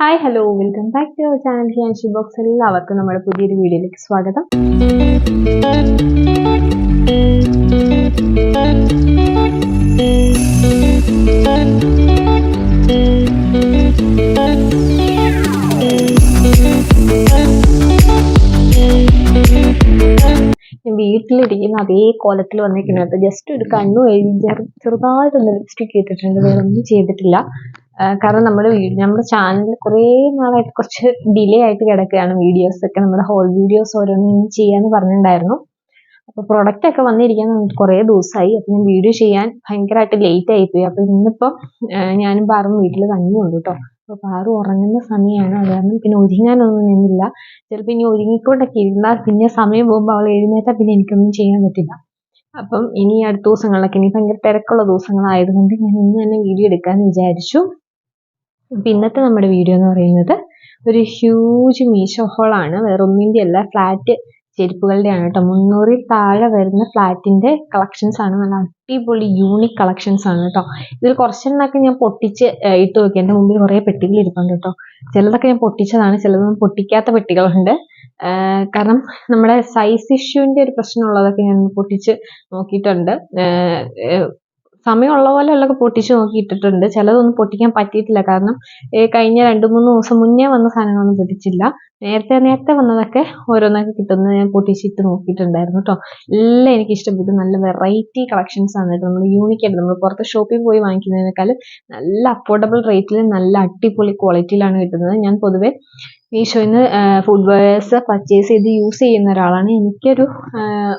Hi hello welcome back to our channel Hiyanshi box എല്ലാവർക്കും നമ്മുടെ പുതിയൊരു വീഡിയോയിലേക്ക് സ്വാഗതം. വീട്ടിലിരിക്കുന്ന അതേ കോലത്തിൽ വന്നിരിക്കുന്നത്. ജസ്റ്റ് ഒരു കണ്ണു എഴുതി ചെറു- ചെറുതായിട്ടൊന്ന് ലിപ്സ്റ്റിക് ഇട്ടിട്ടുണ്ട്. വേറെ ഒന്നും ചെയ്തിട്ടില്ല. കാരണം നമ്മുടെ നമ്മുടെ ചാനലിൽ കുറേ നാളായിട്ട് കുറച്ച് ഡിലേ ആയിട്ട് കിടക്കുകയാണ് വീഡിയോസ് ഒക്കെ. നമ്മുടെ ഹോൾ വീഡിയോസ് ഓരോന്നും ചെയ്യാന്ന് പറഞ്ഞിട്ടുണ്ടായിരുന്നു. അപ്പൊ പ്രൊഡക്റ്റ് ഒക്കെ വന്നിരിക്കാൻ കുറേ ദിവസമായി അപ്പൊ ഞാൻ വീഡിയോ ചെയ്യാൻ ഭയങ്കരമായിട്ട് ലേറ്റ് ആയിപ്പോയി അപ്പൊ ഇന്നിപ്പോ ഞാനും പാറും വീട്ടിൽ തന്നെയുണ്ട് കേട്ടോ അപ്പൊ പാറു ഉറങ്ങുന്ന സമയമാണ് അത് കാരണം പിന്നെ ഒരുങ്ങാനൊന്നും നിന്നില്ല. ചിലപ്പോൾ ഇനി ഒരുങ്ങിക്കൊണ്ടൊക്കെ ഇരുന്നാൽ പിന്നെ സമയം പോകുമ്പോൾ അവൾ എഴുന്നേറ്റാൽ പിന്നെ എനിക്കൊന്നും ചെയ്യാൻ പറ്റില്ല. അപ്പം ഇനി അടുത്ത ദിവസങ്ങളിലൊക്കെ ഇനി ഭയങ്കര തിരക്കുള്ള ദിവസങ്ങളായതുകൊണ്ട് ഞാൻ ഇന്ന് തന്നെ വീഡിയോ എടുക്കാമെന്ന് വിചാരിച്ചു. അപ്പം ഇന്നത്തെ നമ്മുടെ വീഡിയോ എന്ന് പറയുന്നത് ഒരു ഹ്യൂജ് മീഷോ ഹോളാണ് വേറെ ഒന്നിന്റെ അല്ല ഫ്ലാറ്റ് ചെരുപ്പുകളുടെയാണ് കേട്ടോ. മുന്നൂറിൽ താഴെ വരുന്ന ഫ്ലാറ്റിന്റെ കളക്ഷൻസ് ആണ്. നല്ല അടിപൊളി യൂണിക് കളക്ഷൻസ് ആണ് കേട്ടോ. ഇതിൽ കുറച്ചെണ്ണമൊക്കെ ഞാൻ പൊട്ടിച്ച് ഇട്ട് നോക്കി എന്റെ മുമ്പിൽ കുറേ പെട്ടികൾ ഇരിപ്പുണ്ട് കേട്ടോ. ചിലതൊക്കെ ഞാൻ പൊട്ടിച്ചതാണ്. ചിലതൊന്നും പൊട്ടിക്കാത്ത പെട്ടികളുണ്ട്. കാരണം നമ്മുടെ സൈസ് ഇഷ്യൂവിന്റെ ഒരു പ്രശ്നമുള്ളതൊക്കെ ഞാൻ പൊട്ടിച്ച് നോക്കിയിട്ടുണ്ട്. സമയമുള്ള പോലെ പൊട്ടിച്ച് നോക്കിയിട്ടിട്ടുണ്ട്. ചിലതൊന്നും പൊട്ടിക്കാൻ പറ്റിയിട്ടില്ല. കാരണം കഴിഞ്ഞ രണ്ട് മൂന്ന് ദിവസം മുന്നേ വന്ന സാധനങ്ങളൊന്നും പൊട്ടിച്ചില്ല. നേരത്തെ നേരത്തെ വന്നതൊക്കെ ഓരോന്നൊക്കെ കിട്ടുന്നത് ഞാൻ പൊട്ടിച്ചിട്ട് നോക്കിയിട്ടുണ്ടായിരുന്നു കേട്ടോ എല്ലാം എനിക്ക് ഇഷ്ടപ്പെട്ടു നല്ല വെറൈറ്റി കളക്ഷൻസ് ആണ് നമ്മൾ യൂണിക് ആയിട്ട് നമ്മൾ പുറത്ത് ഷോപ്പിൽ പോയി വാങ്ങിക്കുന്നതിനേക്കാൾ നല്ല അഫോർഡബിൾ റേറ്റിൽ നല്ല അടിപൊളി ക്വാളിറ്റിയിലാണ് കിട്ടുന്നത്. ഞാൻ പൊതുവെ മീഷോയിൽ നിന്ന് ഫുഡ് വെയർസ് പർച്ചേസ് ചെയ്ത് യൂസ് ചെയ്യുന്ന ഒരാളാണ്. എനിക്കൊരു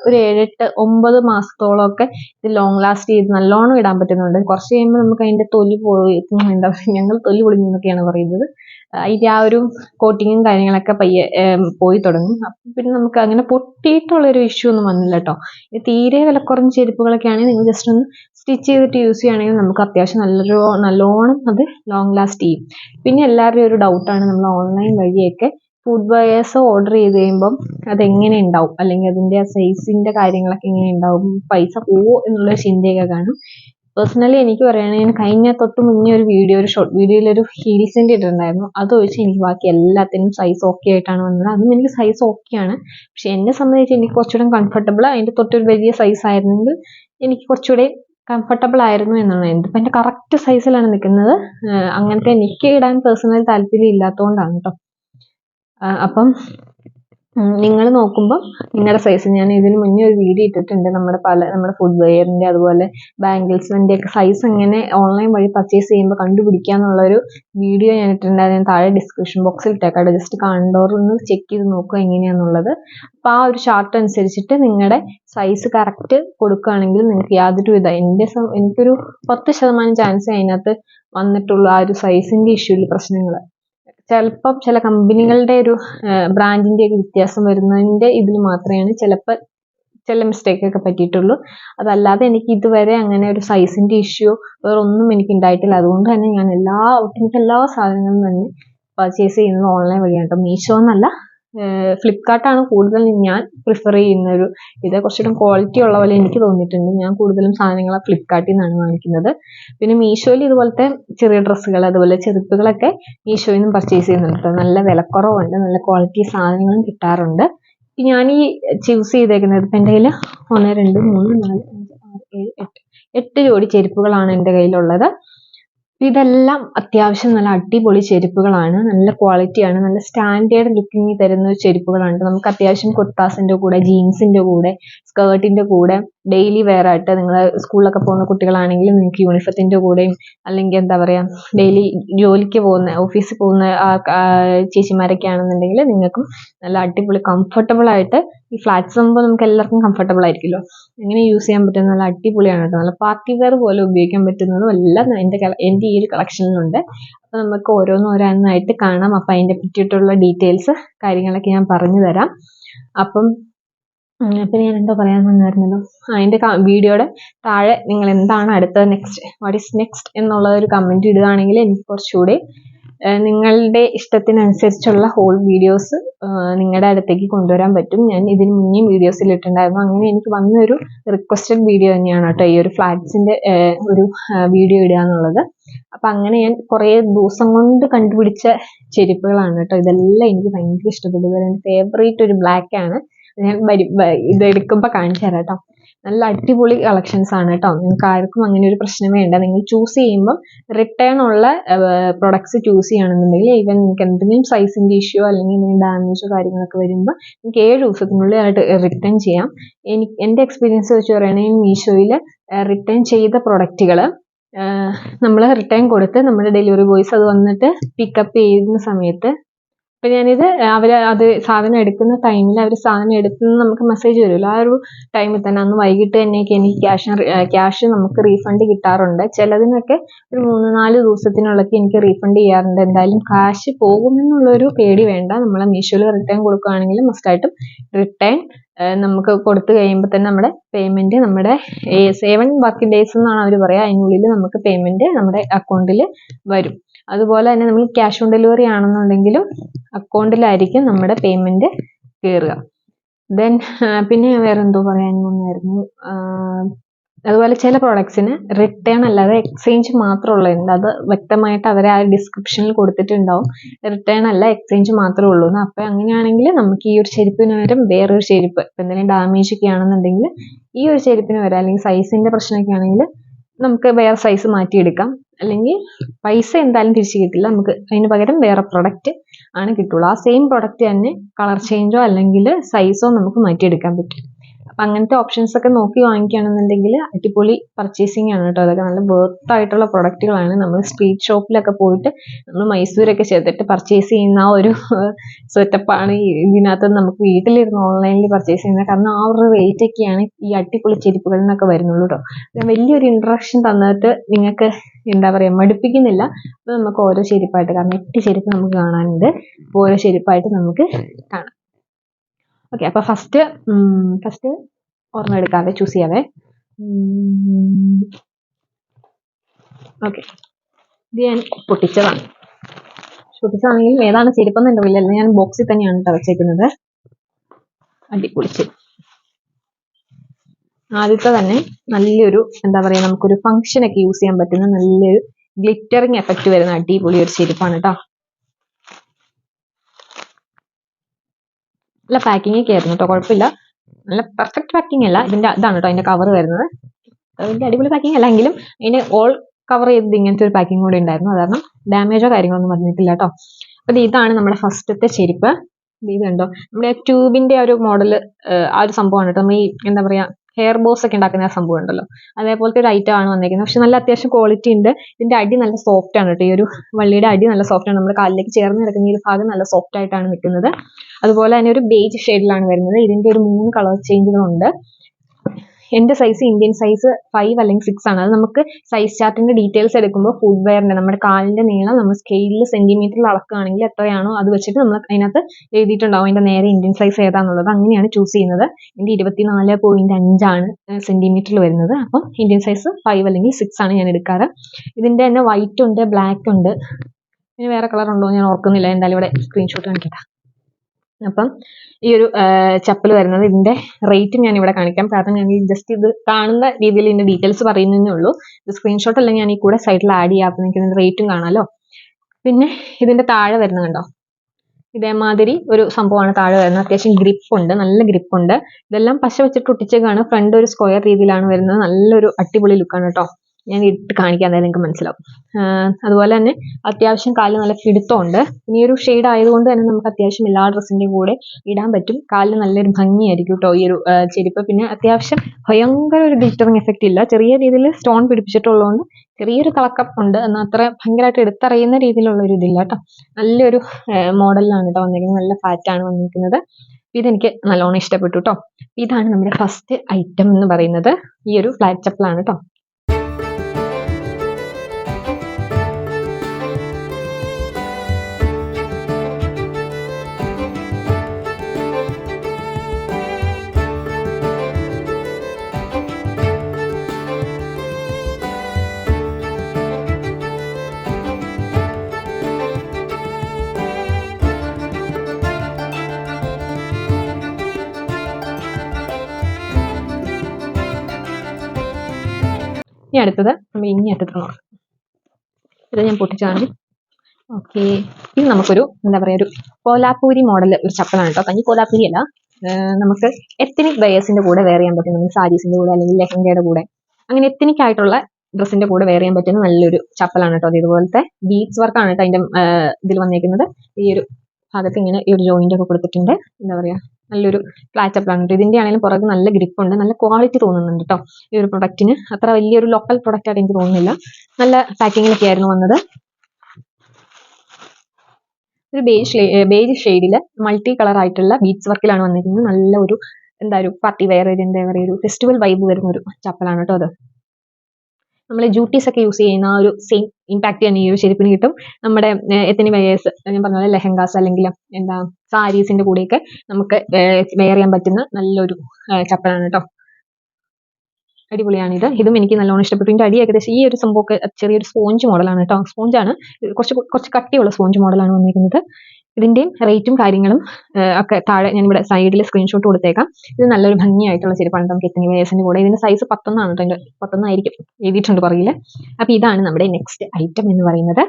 ഒരു ഏഴെട്ട് ഒമ്പത് മാസത്തോളമൊക്കെ ഇത് ലോങ് ലാസ്റ്റ് ചെയ്ത് നല്ലോണം ഇടാൻ പറ്റുന്നുണ്ട്. കുറച്ച് കഴിയുമ്പോൾ നമുക്ക് അതിന്റെ തൊലി പോയി എന്താ പറയുക ഞങ്ങൾ തൊലി പൊളിഞ്ഞു എന്നൊക്കെയാണ് പറയുന്നത്. അതിന്റെ ആ ഒരു കോട്ടിങ്ങും കാര്യങ്ങളൊക്കെ പയ്യെ പോയി തുടങ്ങും. അപ്പം പിന്നെ നമുക്ക് അങ്ങനെ പൊട്ടിയിട്ടുള്ളൊരു ഇഷ്യൂ ഒന്നും വന്നില്ല കേട്ടോ ഇത് തീരെ വിലക്കുറഞ്ഞ കുറഞ്ഞ ചെരുപ്പുകളൊക്കെ ആണെങ്കിൽ നിങ്ങൾ ജസ്റ്റ് ഒന്ന് സ്റ്റിച്ച് ചെയ്തിട്ട് യൂസ് ചെയ്യുകയാണെങ്കിൽ നമുക്ക് അത്യാവശ്യം നല്ലൊരു നല്ലോണം അത് ലോങ് ലാസ്റ്റ് ചെയ്യും. പിന്നെ എല്ലാവരുടെയും ഒരു ഡൗട്ടാണ് നമ്മൾ ഓൺലൈൻ വഴിയൊക്കെ ഫുഡ് വെയേഴ്സ് ഓർഡർ ചെയ്ത് കഴിയുമ്പം അതെങ്ങനെ ഉണ്ടാവും? അല്ലെങ്കിൽ അതിന്റെ സൈസിന്റെ കാര്യങ്ങളൊക്കെ എങ്ങനെ ഉണ്ടാവും? പൈസ പോവോ എന്നുള്ള ചിന്തയൊക്കെ കാണും. പേഴ്സണലി എനിക്ക് പറയുകയാണെങ്കിൽ കഴിഞ്ഞ തൊട്ട് മുന്നേ ഒരു വീഡിയോ ഒരു ഷോർട്ട് വീഡിയോയിൽ ഒരു ഹീൽസിന്റെ ഇട്ടിട്ടുണ്ടായിരുന്നു. അത് ഒഴിച്ച് എനിക്ക് ബാക്കി എല്ലാത്തിനും സൈസ് ഓക്കെ ആയിട്ടാണ് വന്നത്. അതും എനിക്ക് സൈസ് ഓക്കെയാണ് പക്ഷെ എന്നെ സംബന്ധിച്ച് എനിക്ക് കുറച്ചുകൂടെ കംഫർട്ടബിൾ അതിന്റെ തൊട്ടൊരു വലിയ സൈസ് ആയിരുന്നെങ്കിൽ എനിക്ക് കുറച്ചുകൂടെ കംഫർട്ടബിൾ ആയിരുന്നു എന്നാണ് എന്റെ കറക്റ്റ് സൈസിലാണ് നിൽക്കുന്നത് അങ്ങനത്തെ എനിക്ക് ഇടാൻ പേഴ്സണൽ താല്പര്യം ഇല്ലാത്തതുകൊണ്ടാണ് കേട്ടോ അപ്പം നിങ്ങൾ നോക്കുമ്പോൾ നിങ്ങളുടെ സൈസ് ഞാൻ ഇതിന് മുന്നേ ഒരു വീഡിയോ ഇട്ടിട്ടുണ്ട്. നമ്മുടെ പല നമ്മുടെ ഫുഡ് വെയറിന്റെ അതുപോലെ ബാംഗിൾസിന്റെ ഒക്കെ സൈസ് എങ്ങനെ ഓൺലൈൻ വഴി പർച്ചേസ് ചെയ്യുമ്പോൾ കണ്ടുപിടിക്കുക എന്നുള്ളൊരു വീഡിയോ ഞാൻ ഇട്ടിട്ടുണ്ട് ഞാൻ താഴെ ഡിസ്ക്രിപ്ഷൻ ബോക്സിൽ ഇട്ടേക്കാം ജസ്റ്റ് കണ്ടോർ ഒന്ന് ചെക്ക് ചെയ്ത് നോക്കുക എങ്ങനെയാണെന്നുള്ളത് അപ്പോൾ ആ ഒരു ചാർട്ട് അനുസരിച്ചിട്ട് നിങ്ങളുടെ സൈസ് കറക്റ്റ് കൊടുക്കുകയാണെങ്കിൽ നിങ്ങൾക്ക് യാതൊരു വിധ എന്റെ എനിക്കൊരു പത്ത് ശതമാനം ചാൻസ് അതിനകത്ത് വന്നിട്ടുള്ളൂ ആ ഒരു സൈസിന്റെ ഇഷ്യൂവിൽ പ്രശ്നങ്ങൾ ചിലപ്പം ചില കമ്പനികളുടെ ഒരു ബ്രാൻഡിന്റെ ഒരു വ്യത്യാസം വരുന്നതിന്റെ ഇതിൽ മാത്രമാണ് ചിലപ്പോൾ ചില മിസ്റ്റേക്ക് ഒക്കെ പറ്റിയിട്ടുള്ളൂ. അതല്ലാതെ എനിക്ക് ഇതുവരെ അങ്ങനെ ഒരു സൈസിന്റെ ഇഷ്യൂ വേറെ ഒന്നും എനിക്ക് ഉണ്ടായിട്ടില്ല അതുകൊണ്ട് തന്നെ ഞാൻ എല്ലാ എനിക്ക് എല്ലാ സാധനങ്ങളും തന്നെ പർച്ചേസ് ചെയ്യുന്നത് ഓൺലൈൻ വഴിയാണ് കേട്ടോ മീഷോ എന്നല്ല ഫ്ലിപ്കാർട്ടാണ് കൂടുതലും ഞാൻ പ്രിഫർ ചെയ്യുന്ന ഒരു ഇത്. കുറച്ചുകൂടെ ക്വാളിറ്റി ഉള്ള പോലെ എനിക്ക് തോന്നിയിട്ടുണ്ട്. ഞാൻ കൂടുതലും സാധനങ്ങൾ ഫ്ലിപ്കാർട്ടിൽ നിന്നാണ് വാങ്ങിക്കുന്നത്. പിന്നെ മീഷോയിൽ ഇതുപോലത്തെ ചെറിയ ഡ്രസ്സുകൾ അതുപോലെ ചെരുപ്പുകളൊക്കെ മീഷോയിൽ നിന്നും പർച്ചേസ് ചെയ്യുന്നുണ്ട് നല്ല വിലക്കുറവുണ്ട്. നല്ല ക്വാളിറ്റി സാധനങ്ങളും കിട്ടാറുണ്ട്. ഞാൻ ഈ ചൂസ് ചെയ്തേക്കുന്നത് ഇപ്പം എന്റെ കയ്യിൽ ഒന്ന് രണ്ട് മൂന്ന് നാല് അഞ്ച് ആറ് ഏഴ് എട്ട് എട്ട് ജോഡി ചെരുപ്പുകളാണ് എന്റെ കയ്യിലുള്ളത്. ഇതെല്ലാം അത്യാവശ്യം നല്ല അടിപൊളി ചെരുപ്പുകളാണ്. നല്ല ക്വാളിറ്റിയാണ് നല്ല സ്റ്റാൻഡേർഡ് ലുക്കിങ് തരുന്ന ചെരുപ്പുകളാണ്. നമുക്ക് അത്യാവശ്യം കുർത്താസിന്റെ കൂടെ ജീൻസിന്റെ കൂടെ സ്കേർട്ടിന്റെ കൂടെ ഡെയിലി വെയർ ആയിട്ട് നിങ്ങൾ സ്കൂളിലൊക്കെ പോകുന്ന കുട്ടികളാണെങ്കിൽ നിങ്ങൾക്ക് യൂണിഫത്തിന്റെ കൂടെയും അല്ലെങ്കിൽ എന്താ പറയുക ഡെയിലി ജോലിക്ക് പോകുന്ന ഓഫീസിൽ പോകുന്ന ചേച്ചിമാരൊക്കെ ആണെന്നുണ്ടെങ്കിൽ നിങ്ങൾക്കും നല്ല അടിപൊളി കംഫർട്ടബിൾ ആയിട്ട് ഈ ഫ്ലാറ്റ്സ് ആകുമ്പോൾ നമുക്ക് എല്ലാവർക്കും കംഫർട്ടബിൾ ആയിരിക്കുമല്ലോ. എങ്ങനെ യൂസ് ചെയ്യാൻ പറ്റുന്ന നല്ല അടിപൊളിയാണ് കേട്ടോ. നല്ല പാർട്ടി വെയർ പോലെ ഉപയോഗിക്കാൻ പറ്റുന്നതും എല്ലാം എന്റെ എന്റെ ഈ ഒരു കളക്ഷനിലുണ്ട് അപ്പോൾ നമുക്ക് ഓരോന്നോരോന്നായിട്ട് കാണാം. അപ്പം അതിന്റെ പറ്റിയിട്ടുള്ള ഡീറ്റെയിൽസ് കാര്യങ്ങളൊക്കെ ഞാൻ പറഞ്ഞു തരാം. അപ്പം പിന്നെ ഞാൻ എന്തോ പറയാൻ വന്നായിരുന്നല്ലോ? അതിന്റെ വീഡിയോയുടെ താഴെ നിങ്ങൾ എന്താണ് അടുത്തത് നെക്സ്റ്റ് വാട്ട് ഈസ് നെക്സ്റ്റ് എന്നുള്ള ഒരു കമന്റ് ഇടുകയാണെങ്കിൽ എനിക്ക് കുറച്ചുകൂടി നിങ്ങളുടെ ഇഷ്ടത്തിനനുസരിച്ചുള്ള ഹോൾ വീഡിയോസ് നിങ്ങളുടെ അടുത്തേക്ക് കൊണ്ടുവരാൻ പറ്റും. ഞാൻ ഇതിന് മുന്നേ വീഡിയോസിൽ ഇട്ടിട്ടുണ്ടായിരുന്നു. അങ്ങനെ എനിക്ക് വന്നൊരു റിക്വസ്റ്റഡ് വീഡിയോ തന്നെയാണ് കേട്ടോ ഈ ഒരു ഫ്ലാറ്റ്സിന്റെ ഒരു വീഡിയോ ഇടുക എന്നുള്ളത്. അപ്പം അങ്ങനെ ഞാൻ കുറേ ദിവസം കൊണ്ട് കണ്ടുപിടിച്ച ചെരുപ്പുകളാണ് കേട്ടോ. ഇതെല്ലാം എനിക്ക് ഭയങ്കര ഇഷ്ടപ്പെട്ടു. ഇതുപോലെ എന്റെ ഫേവറേറ്റ് ഒരു ബ്ലാക്ക് ആണ്. ഞാൻ വരും വ- ഇത് എടുക്കുമ്പോൾ കാണിച്ചു തരാം കേട്ടോ. നല്ല അടിപൊളി കളക്ഷൻസ് ആണ് കേട്ടോ. നിങ്ങൾക്ക് ആർക്കും അങ്ങനെ ഒരു പ്രശ്നം വേണ്ട. നിങ്ങൾ ചൂസ് ചെയ്യുമ്പോൾ റിട്ടേൺ ഉള്ള പ്രൊഡക്ട്സ് ചൂസ് ചെയ്യണമെന്നുണ്ടെങ്കിൽ ഈവൻ നിങ്ങൾക്ക് എന്തെങ്കിലും സൈസിന്റെ ഇഷ്യൂ അല്ലെങ്കിൽ എന്തെങ്കിലും ഡാമേജോ കാര്യങ്ങളൊക്കെ വരുമ്പോൾ നിങ്ങൾക്ക് ഏഴ് ദിവസത്തിനുള്ളിൽ ആയിട്ട് റിട്ടേൺ ചെയ്യാം. എനിക്ക് എന്റെ എക്സ്പീരിയൻസ് വെച്ച് പറയുകയാണെങ്കിൽ മീഷോയിൽ റിട്ടേൺ ചെയ്ത പ്രൊഡക്റ്റുകൾ നമ്മൾ റിട്ടേൺ കൊടുത്ത് നമ്മുടെ ഡെലിവറി ബോയ്സ് അത് വന്നിട്ട് പിക്കപ്പ് ചെയ്യുന്ന സമയത്ത് ഇപ്പം ഞാനിത് അവർ അത് സാധനം എടുക്കുന്ന ടൈമിൽ അവർ സാധനം എടുക്കുന്ന നമുക്ക് മെസ്സേജ് വരുമല്ലോ. ആ ഒരു ടൈമിൽ തന്നെ അന്ന് വൈകിട്ട് തന്നെയൊക്കെ എനിക്ക് ക്യാഷ് ക്യാഷ് നമുക്ക് റീഫണ്ട് കിട്ടാറുണ്ട്. ചിലതിനൊക്കെ ഒരു മൂന്ന് നാല് ദിവസത്തിനുള്ളൊക്കെ എനിക്ക് റീഫണ്ട് ചെയ്യാറുണ്ട്. എന്തായാലും കാശ് പോകുമെന്നുള്ളൊരു പേടി വേണ്ട. നമ്മൾ മീഷോയിൽ റിട്ടേൺ കൊടുക്കുകയാണെങ്കിൽ മസ്റ്റായിട്ടും റിട്ടേൺ നമുക്ക് കൊടുത്തു കഴിയുമ്പോൾ തന്നെ നമ്മുടെ പേയ്മെന്റ് നമ്മുടെ സെവൻ വർക്കിംഗ് ഡേയ്സ് എന്നാണ് അവർ പറയുക അതിനുള്ളിൽ നമുക്ക് പേയ്മെന്റ് നമ്മുടെ അക്കൗണ്ടിൽ വരും. അതുപോലെ തന്നെ നമ്മൾ ക്യാഷ് ഓൺ ഡെലിവറി ആണെന്നുണ്ടെങ്കിലും അക്കൗണ്ടിലായിരിക്കും നമ്മുടെ പേയ്മെന്റ് കയറുക ദെൻ പിന്നെ വേറെ എന്തോ പറയാൻ വന്നായിരുന്നു. അതുപോലെ ചില പ്രോഡക്ട്സിന് റിട്ടേൺ അല്ലാതെ എക്സ്ചേഞ്ച് മാത്രമുള്ളതുണ്ട് അത് വ്യക്തമായിട്ട് അവരെ ആ ഡിസ്ക്രിപ്ഷനിൽ കൊടുത്തിട്ടുണ്ടാവും. റിട്ടേൺ അല്ല എക്സ്ചേഞ്ച് മാത്രമേ ഉള്ളൂ എന്ന്. അപ്പോൾ അങ്ങനെയാണെങ്കിൽ നമുക്ക് ഈ ഒരു ചെരുപ്പിന് പകരം വേറൊരു ചെരുപ്പ് ഇപ്പം എന്തെങ്കിലും ഡാമേജ് ഒക്കെ ആണെന്നുണ്ടെങ്കിൽ ഈ ഒരു ചെരുപ്പിന് വരാം അല്ലെങ്കിൽ സൈസിന്റെ പ്രശ്നമൊക്കെ ആണെങ്കിൽ നമുക്ക് വേറെ സൈസ് മാറ്റിയെടുക്കാം. അല്ലെങ്കിൽ പൈസ എന്തായാലും തിരിച്ചു കിട്ടില്ല. നമുക്ക് അതിന് പകരം വേറെ പ്രൊഡക്റ്റ് ആണ് കിട്ടുള്ളൂ. ആ സെയിം പ്രൊഡക്റ്റ് തന്നെ കളർ ചേഞ്ചോ അല്ലെങ്കിൽ സൈസോ നമുക്ക് മാറ്റിയെടുക്കാൻ പറ്റും. അപ്പം അങ്ങനത്തെ ഓപ്ഷൻസ് ഒക്കെ നോക്കി വാങ്ങിക്കുകയാണെന്നുണ്ടെങ്കിൽ അടിപൊളി പർച്ചേസിങ് ആണ് കേട്ടോ. അതൊക്കെ നല്ല വർത്ത് ആയിട്ടുള്ള പ്രൊഡക്റ്റുകളാണ് നമ്മൾ സ്ട്രീറ്റ് ഷോപ്പിലൊക്കെ പോയിട്ട് നമ്മൾ മൈസൂരൊക്കെ ചെയ്തിട്ട് പർച്ചേസ് ചെയ്യുന്ന ആ ഒരു സെറ്റപ്പാണ് ഇതിനകത്ത് നമുക്ക് വീട്ടിലിരുന്ന് ഓൺലൈനിൽ പർച്ചേസ് ചെയ്യുന്നത് കാരണം ആ ഒരു റേറ്റ് ഒക്കെയാണ് ഈ അടിപൊളി ചെരുപ്പുകളിൽ നിന്നൊക്കെ വരുന്നുള്ളൂ കേട്ടോ. വലിയൊരു ഇൻട്രക്ഷൻ തന്നിട്ട് നിങ്ങൾക്ക് എന്താ പറയുക മടുപ്പിക്കുന്നില്ല. അപ്പോൾ നമുക്ക് ഓരോ ചെരുപ്പായിട്ട് കാരണം എട്ട് ചെരുപ്പ് നമുക്ക് കാണാനുണ്ട്. ഓരോ ചെരുപ്പായിട്ട് നമുക്ക് കാണാം. ഓക്കെ അപ്പോൾ ഫസ്റ്റ് ഫസ്റ്റ് ഓർമ്മ എടുക്കാതെ ചൂസ് ചെയ്യാവേ. ഓക്കെ ഇത് ഞാൻ പൊട്ടിച്ചതാണ്. പൊട്ടിച്ചതാണെങ്കിലും ഏതാണ് ചെരുപ്പെന്ന് എന്റെ ഉള്ളിൽ ഞാൻ ബോക്സിൽ തന്നെയാണ് തറച്ചേക്കുന്നത് അടിപൊളിച്ച് ആദ്യത്തെ തന്നെ നല്ലൊരു എന്താ പറയുക നമുക്കൊരു ഫംഗ്ഷനൊക്കെ യൂസ് ചെയ്യാൻ പറ്റുന്ന നല്ലൊരു ഗ്ലിറ്ററിങ് എഫക്റ്റ് വരുന്ന അടിപൊളി ഒരു ചെരുപ്പാണ് കേട്ടോ നല്ല പാക്കിംഗ് ഒക്കെ ആയിരുന്നു കേട്ടോ കുഴപ്പമില്ല. നല്ല പെർഫെക്റ്റ് പാക്കിംഗ് അല്ല. ഇതിന്റെ ഇതാണ് കേട്ടോ അതിന്റെ കവർ വരുന്നത്. അതിന്റെ അടിപൊളി പാക്കിംഗ് അല്ല എങ്കിലും അതിന് ഓൾ കവർ ചെയ്ത് ഇങ്ങനത്തെ ഒരു പാക്കിംഗ് കൂടി ഉണ്ടായിരുന്നു. കാരണം ഡാമേജോ കാര്യങ്ങളൊന്നും വന്നിട്ടില്ല കേട്ടോ അപ്പൊ ഇതാണ് നമ്മുടെ ഫസ്റ്റത്തെ ചെരുപ്പ്. ഇത് കണ്ടോ? നമ്മുടെ ട്യൂബിന്റെ ഒരു മോഡൽ ആ ഒരു സംഭവമാണ് കേട്ടോ നമ്മൾ ഈ എന്താ പറയാ ഹെയർ ബോസ് ഒക്കെ ഉണ്ടാക്കുന്ന സംഭവം ഉണ്ടല്ലോ. അതേപോലത്തെ ഒരു ഐറ്റം ആണ് വന്നിരിക്കുന്നത് പക്ഷെ നല്ല അത്യാവശ്യം ക്വാളിറ്റി ഉണ്ട്. ഇതിന്റെ അടി നല്ല സോഫ്റ്റ് ആണ് കേട്ടോ. ഈ ഒരു വള്ളിയുടെ അടി നല്ല സോഫ്റ്റ് ആണ്. നമ്മുടെ കാലിലേക്ക് ചേർന്ന് കിടക്കുന്ന ഈ ഒരു ഭാഗം നല്ല സോഫ്റ്റ് ആയിട്ടാണ് നിൽക്കുന്നത്. അതുപോലെ തന്നെ ഒരു ബേജ് ഷെയ്ഡിലാണ് വരുന്നത്. ഇതിന്റെ ഒരു മൂന്ന് കളർ ചേഞ്ചുകളുണ്ട് എന്റെ സൈസ് ഇന്ത്യൻ സൈസ് ഫൈവ് അല്ലെങ്കിൽ സിക്സ് ആണ്. അത് നമുക്ക് സൈസ് ചാർട്ടിന്റെ ഡീറ്റെയിൽസ് എടുക്കുമ്പോൾ ഫുഡ് വെയറിന്റെ നമ്മുടെ കാലിന്റെ നീളം നമ്മൾ സ്കെയിലിൽ സെന്റിമീറ്ററിൽ അളക്കുകയാണെങ്കിൽ എത്രയാണോ അത് വെച്ചിട്ട് നമ്മൾ അതിനകത്ത് എഴുതിയിട്ടുണ്ടാവും അതിന്റെ നേരെ ഇന്ത്യൻ സൈസ് ഏതാണെന്നുള്ളത് അങ്ങനെയാണ് ചൂസ് ചെയ്യുന്നത്. എന്റെ ഇരുപത്തിനാല് പോയിന്റ് അഞ്ചാണ് സെന്റിമീറ്ററിൽ വരുന്നത്. അപ്പം ഇന്ത്യൻ സൈസ് ഫൈവ് അല്ലെങ്കിൽ സിക്സ് ആണ് ഞാൻ എടുക്കാറ്. ഇതിന്റെ തന്നെ വൈറ്റ് ഉണ്ട് ബ്ലാക്ക് ഉണ്ട്. പിന്നെ വേറെ കളർ ഉണ്ടോ ഞാൻ ഓർക്കുന്നില്ല. എന്തായാലും ഇവിടെ സ്ക്രീൻഷോട്ട് കാണിക്കട്ടെ. അപ്പം ഈ ഒരു ചപ്പൽ വരുന്നത് ഇതിന്റെ റേറ്റ് ഞാൻ ഇവിടെ കാണിക്കാം. കാരണം ഞാൻ ജസ്റ്റ് ഇത് കാണുന്ന രീതിയിൽ ഇതിന്റെ ഡീറ്റെയിൽസ് പറയുന്നതേ ഉള്ളൂ. ഇത് സ്ക്രീൻഷോട്ട് അല്ല ഞാൻ ഈ കൂടെ സൈഡിൽ ആഡ് ചെയ്യാം. അപ്പോൾ നിങ്ങൾക്ക് ഇതിന്റെ റേറ്റും കാണാമല്ലോ പിന്നെ ഇതിന്റെ താഴെ വരുന്നത് കണ്ടോ? ഇതേമാതിരി ഒരു സംഭവമാണ് താഴെ വരുന്നത്. അത്യാവശ്യം ഗ്രിപ്പ് ഉണ്ട്. നല്ല ഗ്രിപ്പ് ഉണ്ട്. ഇതെല്ലാം പശ വെച്ചിട്ട് ഒട്ടിച്ചേക്കാണ്. ഫ്രണ്ട് ഒരു സ്ക്വയർ രീതിയിലാണ് വരുന്നത്. നല്ലൊരു അടിപൊളി ലുക്കാണ് കേട്ടോ. ഞാൻ ഇട്ട് കാണിക്കാൻ നേരം നിങ്ങൾക്ക് മനസ്സിലാവും. അതുപോലെ തന്നെ അത്യാവശ്യം കാലിൽ നല്ല പിടുത്തമുണ്ട്. ഇനി ഒരു ഷെയ്ഡ് ആയതുകൊണ്ട് തന്നെ നമുക്ക് അത്യാവശ്യം എല്ലാ ഡ്രസ്സിന്റെയും കൂടെ ഇടാൻ പറ്റും. കാലിന് നല്ലൊരു ഭംഗിയായിരിക്കും കേട്ടോ ഈ ഒരു ചെരുപ്പ്. പിന്നെ അത്യാവശ്യം ഭയങ്കര ഒരു ഗ്ലിറ്ററിങ് എഫക്റ്റ് ഇല്ല. ചെറിയ രീതിയിൽ സ്റ്റോൺ പിടിപ്പിച്ചിട്ടുള്ളതുകൊണ്ട് ചെറിയൊരു തിളക്കം ഉണ്ട്. എന്നാൽ അത്ര ഭയങ്കരമായിട്ട് എടുത്തറിയുന്ന രീതിയിലുള്ള ഒരു ഇതില്ല കേട്ടോ നല്ലൊരു മോഡലിലാണ് കേട്ടോ വന്നിരിക്കുന്നത്. നല്ല ഫാറ്റാണ് വന്നിരിക്കുന്നത്. ഇതെനിക്ക് നല്ലോണം ഇഷ്ടപ്പെട്ടു കേട്ടോ ഇതാണ് നമ്മുടെ ഫസ്റ്റ് ഐറ്റം എന്ന് പറയുന്നത്. ഈ ഒരു ഫ്ലാറ്റ് ചപ്പലാണ് കേട്ടോ ഇനി അടുത്തത് നമ്മൾ ഇനി അറ്റത്ത് നോക്കാം ഇത് ഞാൻ പൊട്ടിച്ചാണ് ഓക്കെ ഇത് നമുക്കൊരു എന്താ പറയുക ഒരു കോലാപ്പൂരി മോഡൽ ഒരു ചപ്പലാണ് കേട്ടോ കഞ്ഞി കോലാപ്പൂരി അല്ല. നമുക്ക് എത്തനിക് ബയേഴ്സിന്റെ കൂടെ വെയർ ചെയ്യാൻ പറ്റും നമുക്ക് സാരീസിന്റെ കൂടെ അല്ലെങ്കിൽ ലെഹങ്കയുടെ കൂടെ അങ്ങനെ എത്തനിക് ആയിട്ടുള്ള ഡ്രസ്സിന്റെ കൂടെ വെയർ ചെയ്യാൻ പറ്റുന്ന നല്ലൊരു ചപ്പലാണ് കേട്ടോ അത് ഇതുപോലത്തെ ബീച്ച് വർക്കാണ് കേട്ടോ അതിന്റെ ഇതിൽ വന്നേക്കുന്നത്. ഈ ഒരു ഭാഗത്ത് ഇങ്ങനെ ഈ ഒരു ജോയിന്റ് ഒക്കെ കൊടുത്തിട്ടുണ്ട്. എന്താ പറയാ നല്ലൊരു ഫ്ലാറ്റ് അപ്പ് കേട്ടോ. ഇതിന്റെ ആണെങ്കിലും പുറകെ നല്ല ഗ്രിപ്പ് ഉണ്ട്. നല്ല ക്വാളിറ്റി തോന്നുന്നുണ്ട് കേട്ടോ ഈ ഒരു പ്രൊഡക്റ്റിന് അത്ര വലിയൊരു ലോക്കൽ പ്രൊഡക്റ്റ് ആയിട്ട് എനിക്ക് തോന്നുന്നില്ല. നല്ല പാക്കിങ്ങിലൊക്കെ ആയിരുന്നു വന്നത്. ഒരു ബേജ് ബേജ് ഷെയ്ഡിൽ മൾട്ടി കളർ ആയിട്ടുള്ള ബീച്ച് വർക്കിലാണ് വന്നിരിക്കുന്നത്. നല്ല ഒരു എന്താ ഒരു പാർട്ടി വെയർ ഇതിന്റെ പറയുക ഒരു ഫെസ്റ്റിവൽ വൈബ് വരുന്ന ഒരു ചപ്പലാണ് കേട്ടോ അത്. നമ്മൾ ജൂട്ടീസ് ഒക്കെ യൂസ് ചെയ്യുന്ന ഒരു സെയിം ഇമ്പാക്ട് തന്നെ ഈ ഒരു ചെരുപ്പിന് കിട്ടും. നമ്മുടെ എത്തനി വെയേഴ്സ് ഞാൻ പറഞ്ഞ പോലെ ലെഹങ്കാസ് അല്ലെങ്കിൽ എന്താ സാരീസിന്റെ കൂടെയൊക്കെ നമുക്ക് വെയർ ചെയ്യാൻ പറ്റുന്ന നല്ലൊരു ചപ്പലാണ് കേട്ടോ അടിപൊളിയാണ് ഇത് ഇതും എനിക്ക് നല്ലോണം ഇഷ്ടപ്പെട്ടു. ഇതിന്റെ അടി ഏകദേശം ഈ ഒരു സംഭവമൊക്കെ ചെറിയൊരു സ്പോഞ്ച് മോഡലാണ് കേട്ടോ സ്പോഞ്ചാണ് കുറച്ച് കുറച്ച് കട്ടിയുള്ള സ്പോഞ്ച് മോഡലാണ് വന്നിരിക്കുന്നത്. ഇതിന്റെയും റേറ്റും കാര്യങ്ങളും ഒക്കെ താഴെ ഞാൻ ഇവിടെ സൈഡിൽ സ്ക്രീൻഷോട്ട് കൊടുത്തേക്കാം. ഇത് നല്ലൊരു ഭംഗിയായിട്ടുള്ള ചെരുപ്പാണ്. നമുക്ക് എത്തനി വേസിന്റെ കൂടെ? ഇതിന്റെ സൈസ് പത്തൊന്നാണ് കേട്ടോ പത്തൊന്നായിരിക്കും. എഴുതിയിട്ടുണ്ട് പുറകിൽ അപ്പോൾ ഇതാണ് നമ്മുടെ നെക്സ്റ്റ് ഐറ്റം എന്ന് പറയുന്നത്.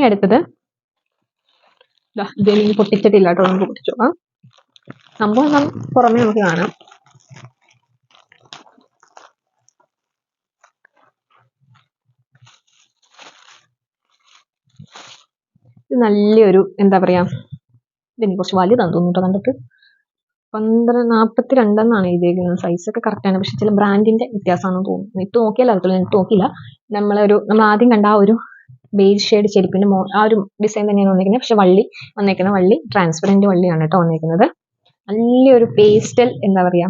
ഇനി അടുത്തത്. ഇനി പൊട്ടിച്ചിട്ടില്ല കേട്ടോ നമുക്ക് പൊട്ടിച്ചു നോക്കാം. സംഭവം നം- പുറമേ നമുക്ക് കാണാം. ഇത് നല്ലൊരു എന്താ പറയാ ഇതെനിക്ക് കുറച്ച് വലുതാണ് തോന്നുന്നു കണ്ടിട്ട്. പന്ത്രണ്ട് നാൽപ്പത്തി രണ്ടെന്നാണ് എഴുതിയിരിക്കുന്നത് സൈസ് ഒക്കെ correct ആണ്. പക്ഷെ ചില ബ്രാൻഡിന്റെ വ്യത്യാസമാണെന്ന് തോന്നുന്നു. ഇട്ട് നോക്കിയാൽ അറിയത്തില്ല ഇട്ട് നോക്കിയില്ല. നമ്മളൊരു നമ്മൾ ആദ്യം കണ്ട ആ ഒരു ബേജ് ഷെയ്ഡ് ചെരുപ്പിന്റെ മോ ആ ഒരു ഡിസൈൻ തന്നെയാണ് വന്നിരിക്കുന്നത്. പക്ഷെ വള്ളി വന്നേക്കുന്ന വള്ളി ട്രാൻസ്പെറന്റ് വള്ളിയാണ് കേട്ടോ വന്നേക്കുന്നത്. നല്ലൊരു പേസ്റ്റൽ എന്താ പറയാ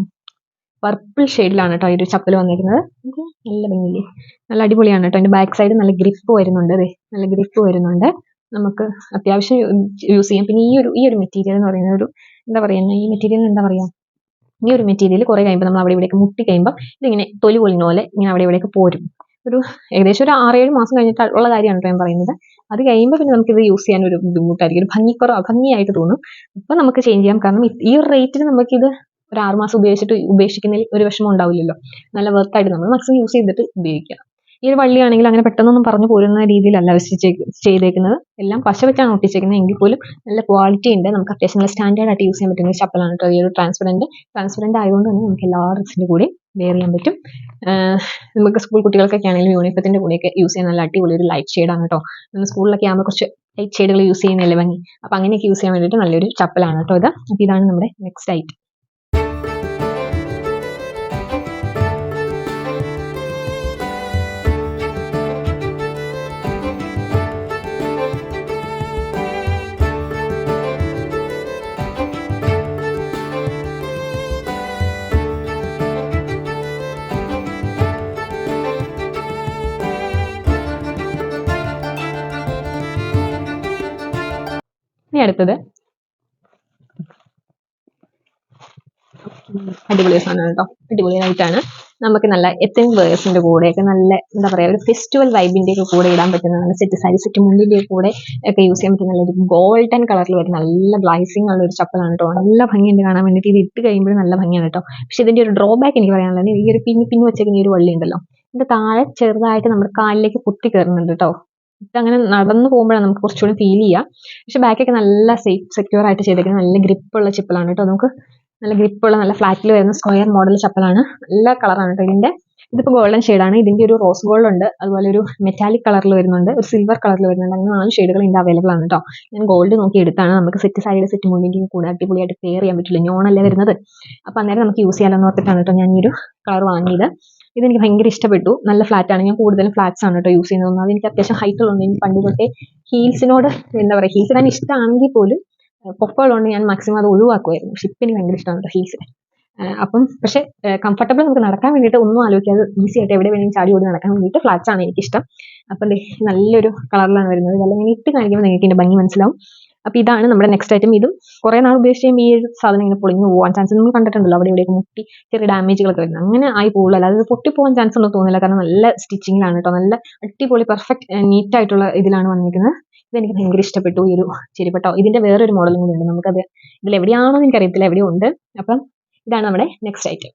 പർപ്പിൾ ഷെയ്ഡിലാണ് കേട്ടോ ഈ ഒരു ചപ്പൽ വന്നിരിക്കുന്നത് നല്ല ഭംഗിയില്ലേ? നല്ല അടിപൊളിയാണ് കേട്ടോ. അതിന്റെ ബാക്ക് സൈഡ് നല്ല ഗ്രിപ്പ് വരുന്നുണ്ട് അതെ. നല്ല ഗ്രിപ്പ് വരുന്നുണ്ട്. നമുക്ക് അത്യാവശ്യം യൂസ് ചെയ്യാം. പിന്നെ ഈ ഒരു ഈ ഒരു മെറ്റീരിയൽ എന്ന് പറയുന്നത് ഒരു എന്താ പറയുക ഈ മെറ്റീരിയൽ എന്താ പറയാ ഈ ഒരു മെറ്റീരിയൽ കുറേ കഴിയുമ്പോൾ നമ്മൾ അവിടെ ഇവിടെയൊക്കെ മുട്ടി കഴിയുമ്പോൾ ഇതിങ്ങനെ തൊലി പോലെ ഇങ്ങനെ അവിടെ ഇവിടെയൊക്കെ പോരും. ഒരു ഏകദേശം ഒരു ആറേഴ് മാസം കഴിഞ്ഞിട്ട് ഉള്ള കാര്യമാണ് ഞാൻ പറയുന്നത്. അത് കഴിയുമ്പോൾ പിന്നെ നമുക്കിത് യൂസ് ചെയ്യാൻ ഒരു ബുദ്ധിമുട്ടായിരിക്കും. ഒരു ഭംഗിക്കുറവ് ഭംഗിയായിട്ട് തോന്നും. ഇപ്പൊ നമുക്ക് ചേഞ്ച് ചെയ്യാം. കാരണം ഈ ഒരു റേറ്റിന് നമുക്കിത് ഒരു ആറ് മാസം ഉപയോഗിച്ചിട്ട് ഉപേക്ഷിക്കുന്നതിൽ ഒരു വിഷമം ഉണ്ടാവില്ലല്ലോ. നല്ല വർത്തായിട്ട് നമ്മൾ മാക്സിമം യൂസ് ചെയ്തിട്ട് ഉപയോഗിക്കുക ഈ ഒരു വള്ളിയാണെങ്കിൽ അങ്ങനെ പെട്ടെന്നൊന്നും പറഞ്ഞു പോരുന്ന രീതിയിലല്ല വെച്ച് ചെയ്തേക്കുന്നത്. എല്ലാം പശ വെച്ചാണ് ഒട്ടിച്ചേക്കുന്നത്. എങ്കിൽ പോലും നല്ല ക്വാളിറ്റി ഉണ്ട്. നമുക്ക് അത്യാവശ്യം നല്ല സ്റ്റാൻഡേർഡ് ആയിട്ട് യൂസ് ചെയ്യാൻ പറ്റുന്ന ഒരു ചപ്പലാണ് ഈ ഒരു ട്രാൻസ്പെറന്റ് ട്രാൻസ്പെറന്റ് ആയതുകൊണ്ട് തന്നെ നമുക്ക് എല്ലാ ഡ്രസ്സിന്റെ കൂടെ വെയർ ചെയ്യാൻ പറ്റും. നമുക്ക് സ്കൂൾ കുട്ടികൾക്കൊക്കെ ആണെങ്കിലും യൂണിഫത്തിന്റെ കൂടെയൊക്കെ യൂസ് ചെയ്യാൻ നല്ല അടിപൊളി ഒരു ലൈറ്റ് ഷെയ്ഡാണ് കേട്ടോ. നമ്മൾ സ്കൂളിലൊക്കെ ആകുമ്പോൾ കുറച്ച് ലൈറ്റ് ഷെയ്ഡുകൾ യൂസ് ചെയ്യുന്നില്ല ഭംഗി? അപ്പോൾ അങ്ങനെയൊക്കെ യൂസ് ചെയ്യാൻ വേണ്ടിയിട്ട് നല്ലൊരു ചപ്പലാണ് കേട്ടോ ഇത്. അപ്പോൾ ഇതാണ് നമ്മുടെ നെക്സ്റ്റ് ഐറ്റം അടുത്തത്. അടിപൊളി സാധനമാണ് കേട്ടോ. അടിപൊളി ആയിട്ടാണ് നമുക്ക് നല്ല എത്തനിക് വേഴ്സിന്റെ കൂടെയൊക്കെ നല്ല എന്താ പറയാ ഒരു ഫെസ്റ്റിവൽ വൈബിന്റെ ഒക്കെ കൂടെ ഇടാൻ പറ്റുന്ന നല്ല സെറ്റ് സാരി സെറ്റ് മുണ്ടിന്റെ കൂടെ ഒക്കെ യൂസ് ചെയ്യാൻ പറ്റുന്ന നല്ലൊരു ഗോൾഡൻ കളറിൽ വരുന്ന നല്ല ഗ്ലൈസിംഗ് ഉള്ള ഒരു ചപ്പലാണ് കേട്ടോ. നല്ല ഭംഗിയുണ്ട് കാണാൻ വേണ്ടിയിട്ട്. ഇത് ഇട്ട് കഴിയുമ്പോൾ നല്ല ഭംഗിയാണ് കേട്ടോ. പക്ഷെ ഇതിന്റെ ഒരു ഡ്രോബാക്ക് എനിക്ക് പറയാനുള്ളത് ഈ ഒരു പിന്നി പിന്നി വെച്ചേക്കുന്ന ഈ ഒരു വള്ളി ഉണ്ടല്ലോ. ഇതിന്റെ താഴെ ചെറുതായിട്ട് നമ്മുടെ കാലിലേക്ക് കുത്തി കയറുന്നുണ്ട് കേട്ടോ. ഇതങ്ങനെ നടന്നു പോകുമ്പോഴാണ് നമുക്ക് കുറച്ചുകൂടി ഫീൽ ചെയ്യുക പക്ഷെ ബാക്കൊക്കെ നല്ല സേഫ് സെക്യൂർ ആയിട്ട് ചെയ്തേക്കുന്നത്. നല്ല ഗ്രിപ്പുള്ള ചിപ്പലാണ് കേട്ടോ. നമുക്ക് നല്ല ഗ്രിപ്പുള്ള നല്ല ഫ്ലാറ്റിൽ വരുന്ന സ്ക്വയർ മോഡൽ ചപ്പലാണ്. നല്ല കളറാണ് കേട്ടോ ഇതിന്റെ. ഇതിപ്പോൾ ഗോൾഡൻ ഷെയ്ഡാണ് ഇതിന്റെ ഒരു റോസ് ഗോൾഡ് ഉണ്ട്. അതുപോലെ ഒരു മെറ്റാലിക് കളറിൽ വരുന്നുണ്ട്. ഒരു സിൽവർ കളറിൽ വരുന്നുണ്ട്. അങ്ങനെ നാല് ഷെയ്ഡുകൾ ഇതിന്റെ അവൈലബിൾ ആണ് കേട്ടോ. ഞാൻ ഗോൾഡ് നോക്കി എടുത്താണ്. നമുക്ക് സെറ്റ് സൈഡ് സെറ്റ് മുന്നിന്റെ കൂടെ അടിപൊളിയായിട്ട് പെയർ ചെയ്യാൻ പറ്റില്ല. ഞോണല്ലേ വരുന്നത്. അപ്പോൾ അന്നേരം നമുക്ക് യൂസ് ചെയ്യാമെന്ന് ഓർത്തിട്ടാണ് കേട്ടോ ഞാൻ ഈ ഒരു കളർ വാങ്ങിയത്. ഇതെനിക്ക് ഭയങ്കര ഇഷ്ടപ്പെട്ടു. നല്ല ഫ്ലാറ്റ് ആണ്. ഞാൻ കൂടുതലും ഫ്ലാറ്റ്സ് ആണ് കേട്ടോ യൂസ് ചെയ്യുന്നത്. അത് എനിക്ക് അത്യാവശ്യം ഹൈറ്റ് ഉള്ളതുകൊണ്ട് എനിക്ക് പണ്ട് തൊട്ടേ ഹീൽസിനോട് എന്താ പറയുക ഹീൽസ് ഇടാൻ ഇഷ്ടമാണെങ്കിൽ പോലും പൊക്കമുള്ളതുകൊണ്ട് ഞാൻ മാക്സിമം അത് ഒഴിവാക്കുമായിരുന്നു. പക്ഷെ ഇപ്പം എനിക്ക് ഭയങ്കര ഇഷ്ടമാണ് കേട്ടോ ഹീൽസ് അപ്പം പക്ഷേ കംഫർട്ടബിൾ നമുക്ക് നടക്കാൻ വേണ്ടിയിട്ട് ഒന്നും ആലോചിക്കാതെ ഈസി ആയിട്ട് എവിടെ വേണമെങ്കിലും ചാടി ഓടി നടക്കാൻ വേണ്ടിയിട്ട് ഫ്ലാറ്റ്സ് ആണ് എനിക്കിഷ്ടം. അപ്പം നല്ലൊരു കളറിലാണ് വരുന്നത്. ഇങ്ങനെ ഇട്ട് കാണിക്കുമ്പോൾ നിങ്ങൾക്ക് ഇതിന്റെ ഭംഗി മനസ്സിലാവും. അപ്പോൾ ഇതാണ് നമ്മുടെ നെക്സ്റ്റ് ഐറ്റം ഇതും കുറേ നാൾ ഉപയോഗിച്ച് ഈ ഒരു സാധനം ഇങ്ങനെ പൊളിഞ്ഞു പോകാൻ ചാൻസ് നമ്മൾ കണ്ടിട്ടുണ്ടല്ലോ. അവിടെ ഇവിടെയൊക്കെ മുട്ടി ചെറിയ ഡാമേജുകളൊക്കെ വരുന്നത്. അങ്ങനെ ആയി പോകുള്ളൂ അല്ലാതെ പൊട്ടി പൊട്ടിപ്പോകാൻ ചാൻസ് ഒന്നും തോന്നില്ല കാരണം നല്ല സ്റ്റിച്ചിങ്ങിലാണ് കേട്ടോ. നല്ല അടിപൊളി പെർഫെക്റ്റ് നീറ്റ് ആയിട്ടുള്ള ഇതിലാണ് വന്നിരിക്കുന്നത്. ഇതെനിക്ക് ഭയങ്കര ഇഷ്ടപ്പെട്ടു. ഈ ഒരു ചെരിപ്പെട്ടോ. ഇതിന്റെ വേറൊരു മോഡലും കൂടി ഉണ്ട്. നമുക്കത് ഇതിൽ എവിടെയാണോ എനിക്കറിയത്തില്ല. എവിടെയോ ഉണ്ട്. അപ്പം ഇതാണ് നമ്മുടെ നെക്സ്റ്റ് ഐറ്റം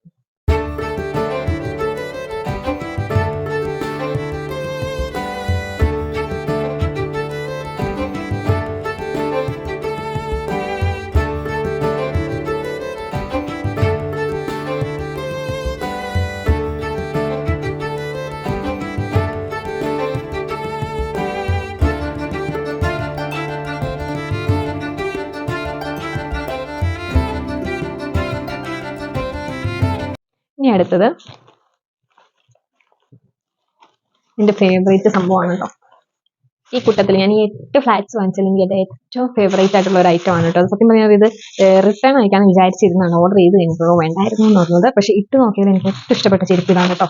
ഇനി അടുത്തത്. എന്റെ ഫേവറേറ്റ് സംഭവമാണ് കേട്ടോ ഈ കൂട്ടത്തിൽ ഞാൻ ഈ എട്ട് ഫ്ലാറ്റ്സ് വാങ്ങിച്ചില്ലെങ്കിൽ എന്റെ ഏറ്റവും ഫേവറേറ്റ് ആയിട്ടുള്ള ഒരു ഐറ്റം ആണ് കേട്ടോ. സത്യം പറഞ്ഞാൽ ഇത് റിട്ടേൺ അയക്കാൻ വിചാരിച്ചിരുന്നതാണ്. ഓർഡർ ചെയ്ത് കഴിഞ്ഞപ്പോൾ വേണ്ടായിരുന്നു എന്ന് പറഞ്ഞത്. പക്ഷെ ഇട്ട് നോക്കിയത് എനിക്ക് ഏറ്റവും ഇഷ്ടപ്പെട്ട ചെരുപ്പ് ഇതാണ് കേട്ടോ.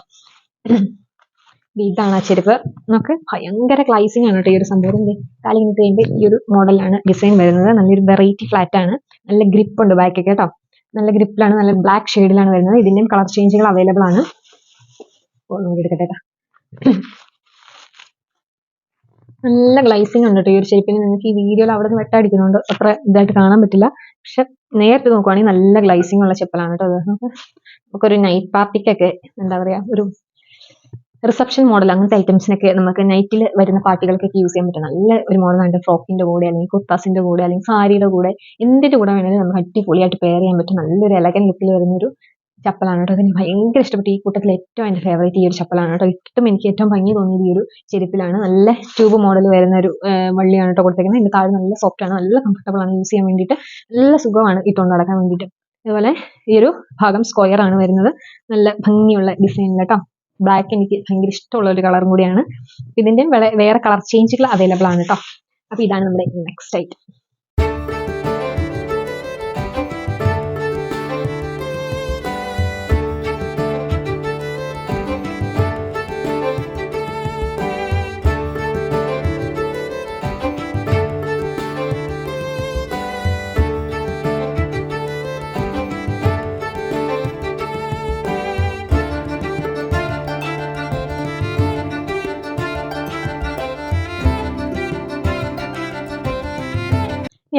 ഇതാണ് ആ ചെരുപ്പ്. നമുക്ക് ഭയങ്കര ഗ്ലൈസിംഗ് ആണ് കേട്ടോ ഈ ഒരു സംഭവം. ദേ കാലി ഇങ്ങോട്ട് കഴിയുമ്പോൾ ഈ ഒരു മോഡലാണ് ഡിസൈൻ വരുന്നത്. നല്ലൊരു വെറൈറ്റി ഫ്ലാറ്റ് ആണ്. നല്ല ഗ്രിപ്പ് ഉണ്ട് ബാക്കൊക്കെ കേട്ടോ. നല്ല ഗ്രിപ്പിലാണ് നല്ല ബ്ലാക്ക് ഷെയ്ഡിലാണ് വരുന്നത്. ഇതിന്റെയും കളർ ചേഞ്ചുകൾ അവൈലബിൾ ആണ്. നോക്കിയെടുക്കട്ടെ നല്ല ഗ്ലൈസിംഗ് ഉണ്ട് കേട്ടോ ഈ ഒരു ഷേപ്പിന് നിങ്ങൾക്ക് ഈ വീഡിയോയിൽ അവിടെ നിന്ന് വെട്ടടിക്കുന്നുണ്ട് അത്ര ഇതായിട്ട് കാണാൻ പറ്റില്ല. പക്ഷെ നേരിട്ട് നോക്കുവാണെങ്കിൽ നല്ല ഗ്ലൈസിംഗ് ഉള്ള ചെപ്പലാണ് കേട്ടോ അത് നമുക്ക് നമുക്കൊരു നൈറ്റ് പാർട്ടിക്കൊക്കെ എന്താ പറയാ ഒരു റിസപ്ഷൻ മോഡൽ അങ്ങനത്തെ ഐറ്റംസിനൊക്കെ നമുക്ക് നൈറ്റിൽ വരുന്ന പാർട്ടികൾക്കൊക്കെ യൂസ് ചെയ്യാൻ പറ്റും. നല്ല ഒരു മോഡലാണ് ഫ്രോക്കിന്റെ കൂടെ അല്ലെങ്കിൽ കുർത്താസിന്റെ കൂടെ അല്ലെങ്കിൽ സാരിയുടെ കൂടെ എന്തിന്റെ കൂടെ വേണമെങ്കിലും നമുക്ക് അടിപൊളിയായിട്ട് പെയർ ചെയ്യാൻ പറ്റും. നല്ലൊരു എലഗൻ ലുക്കിൽ വരുന്ന ഒരു ചപ്പലാണ് കേട്ടോ. അതിന് ഭയങ്കര ഇഷ്ടപ്പെട്ടു. ഈ കൂട്ടത്തിൽ ഏറ്റവും എന്റെ ഫേവറേറ്റ് ഈ ഒരു ചപ്പലാണ് കേട്ടോ. ഇട്ടും എനിക്ക് ഏറ്റവും ഭംഗി തോന്നിയത് ഈ ഒരു ചെരുപ്പിലാണ്. നല്ല ട്യൂബ് മോഡൽ വരുന്ന ഒരു വള്ളിയാണ് കേട്ടോ കൊടുത്തേക്കുന്നത്. ഇതിന്റെ താഴെ നല്ല സോഫ്റ്റ് ആണ്. നല്ല കംഫർട്ടബിൾ ആണ്. യൂസ് ചെയ്യാൻ വേണ്ടിയിട്ട് നല്ല സുഖമാണ് ഇട്ടുകൊണ്ട് നടക്കാൻ വേണ്ടിയിട്ട്. അതുപോലെ ഈ ഒരു ഭാഗം സ്ക്വയർ ആണ് വരുന്നത്. നല്ല ഭംഗിയുള്ള ഡിസൈൻ കേട്ടോ. ബ്ലാക്ക് എനിക്ക് ഭയങ്കര ഇഷ്ടമുള്ള ഒരു കളറും കൂടിയാണ്. ഇതിന്റെ വേറെ കളർ ചേഞ്ചുകൾ അവൈലബിൾ ആണ് കേട്ടോ അപ്പൊ ഇതാണ് നമ്മുടെ നെക്സ്റ്റ് ഐറ്റം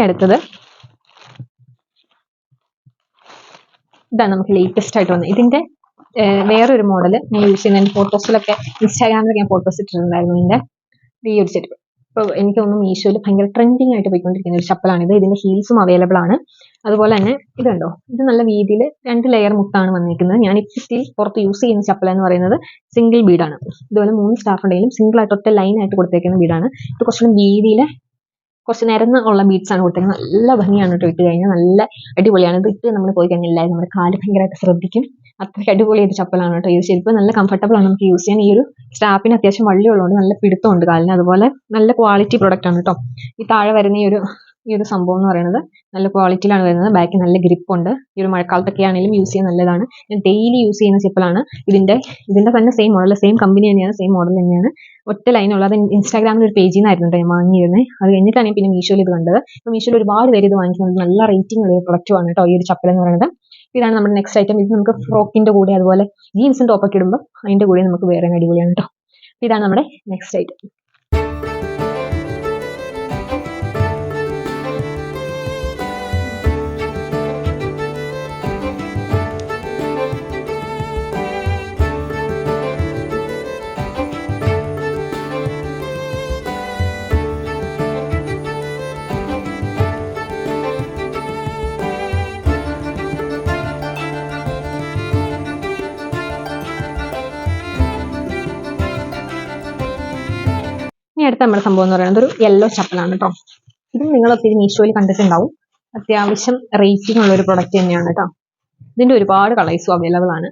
ഇനി അടുത്തത് ഇതാണ് നമുക്ക് ലേറ്റസ്റ്റ് ആയിട്ട് വന്നത്. ഇതിന്റെ വേറൊരു മോഡൽ ഞാൻ യൂസ് ചെയ്യുന്ന എന്റെ ഫോട്ടോസിലൊക്കെ ഇൻസ്റ്റാഗ്രാമിലൊക്കെ ഞാൻ ഫോട്ടോസ് ഇട്ടിട്ടുണ്ടായിരുന്നു ഇതിന്റെ. ഈ ഒരു ചെരുപ്പ് ഇപ്പോൾ എനിക്ക് തോന്നുന്നു മീഷോയിൽ ഭയങ്കര ട്രെൻഡിങ് ആയിട്ട് പോയിക്കൊണ്ടിരിക്കുന്ന ഒരു ചപ്പലാണ് ചപ്പലാണിത് ഇതിന്റെ ഹീൽസും അവൈലബിൾ ആണ്. അതുപോലെ തന്നെ ഇതുണ്ടോ ഇത് നല്ല വീതിയിൽ രണ്ട് ലെയർ മുത്താണ് വന്നിരിക്കുന്നത്. ഞാൻ ഇപ്പൊ സ്റ്റിൽ പുറത്ത് യൂസ് ചെയ്യുന്ന ചപ്പല എന്ന് പറയുന്നത് സിംഗിൾ ബീഡാണ് ഇതുപോലെ മൂന്ന് സ്റ്റാഫ് ഉണ്ടെങ്കിലും സിംഗിൾ ആയിട്ട് ഒറ്റ ലൈൻ ആയിട്ട് കൊടുത്തേക്കുന്ന ബീഡാണ് ഇത് കുറച്ചുകൂടി വീതിയിൽ കുറച്ച് നിരന്ന് ഉള്ള ബീഡ്സ് ആണ് കൊടുത്തേക്കുന്നത്. നല്ല ഭംഗിയാണ് കേട്ടോ ഇട്ട് കഴിഞ്ഞാൽ. നല്ല അടിപൊളിയാണ്. ഇത് ഇട്ട് നമ്മൾ പോയി കഴിഞ്ഞാൽ എല്ലാവരും നമ്മുടെ കാൽ ഭയങ്കരമായിട്ട് ശ്രദ്ധിക്കും. അത്രയ്ക്ക് അടിപൊളി ഒരു ചപ്പലാണ് കേട്ടോ. ഈ ചെരുപ്പ് നല്ല കംഫർട്ടബിൾ ആണ് നമുക്ക് യൂസ് ചെയ്യാൻ. ഈ ഒരു സ്റ്റാപ്പിന് അത്യാവശ്യം വള്ളി ഉള്ളതുകൊണ്ട് നല്ല പിടുത്തമുണ്ട് കാലിന്. അതുപോലെ നല്ല ക്വാളിറ്റി പ്രൊഡക്റ്റ് ആണ് കേട്ടോ. ഈ താഴെ വരുന്ന ഈ ഒരു ഈ ഒരു സംഭവം എന്ന് പറയുന്നത് നല്ല ക്വാളിറ്റിയിലാണ് വരുന്നത്. ബാക്കിൽ നല്ല ഗ്രിപ്പ് ഉണ്ട്. ഈ ഒരു മഴക്കാലത്തൊക്കെ ആണെങ്കിലും യൂസ് ചെയ്യാൻ നല്ലതാണ്. ഞാൻ ഡെയിലി യൂസ് ചെയ്യുന്ന ചെപ്പലാണ് ഇതിന്റെ ഇതിന്റെ തന്നെ സെയിം മോഡൽ സെയിം കമ്പനി തന്നെയാണ് സെയിം മോഡൽ തന്നെയാണ്. ഒറ്റ ലൈനുള്ളത് ഇൻസ്റ്റാഗ്രാമിൽ ഒരു പേജിൽ നിന്നായിരുന്നു ഞാൻ വാങ്ങിയിരുന്നത് അത് കഴിഞ്ഞിട്ടാണ് പിന്നെ മീഷോയിൽ ഇത് കണ്ടത്. അപ്പോൾ മീഷോയിൽ ഒരുപാട് പേര് ഇത് വാങ്ങിക്കുന്നത് നല്ല റേറ്റിംഗ് ഉള്ള പ്രൊഡക്റ്റുമാണ് കേട്ടോ ഈ ഒരു ചപ്പൽ എന്ന് പറയുന്നത്. ഇതാണ് നമ്മുടെ നെക്സ്റ്റ് ഐറ്റം ഇത് നമുക്ക് ഫ്രോക്കിന്റെ കൂടെ അതുപോലെ ജീൻസും ടോപ്പൊക്കെ ഇടുമ്പോൾ അതിന്റെ കൂടെ നമുക്ക് വേറെ അടിപൊളിയാണ് കേട്ടോ ഇതാണ് നമ്മുടെ നെക്സ്റ്റ് ഐറ്റം അടുത്ത നമ്മുടെ സംഭവം എന്ന് പറയുന്നത് ഒരു യെല്ലോ ചപ്പലാണ് കേട്ടോ. ഇതും നിങ്ങൾ ഒത്തിരി മീഷോയിൽ കണ്ടിട്ടുണ്ടാവും. അത്യാവശ്യം റേറ്റിംഗ് ഉള്ള ഒരു പ്രൊഡക്റ്റ് തന്നെയാണ് കേട്ടോ. ഇതിന്റെ ഒരുപാട് കളേഴ്സും അവൈലബിൾ ആണ്.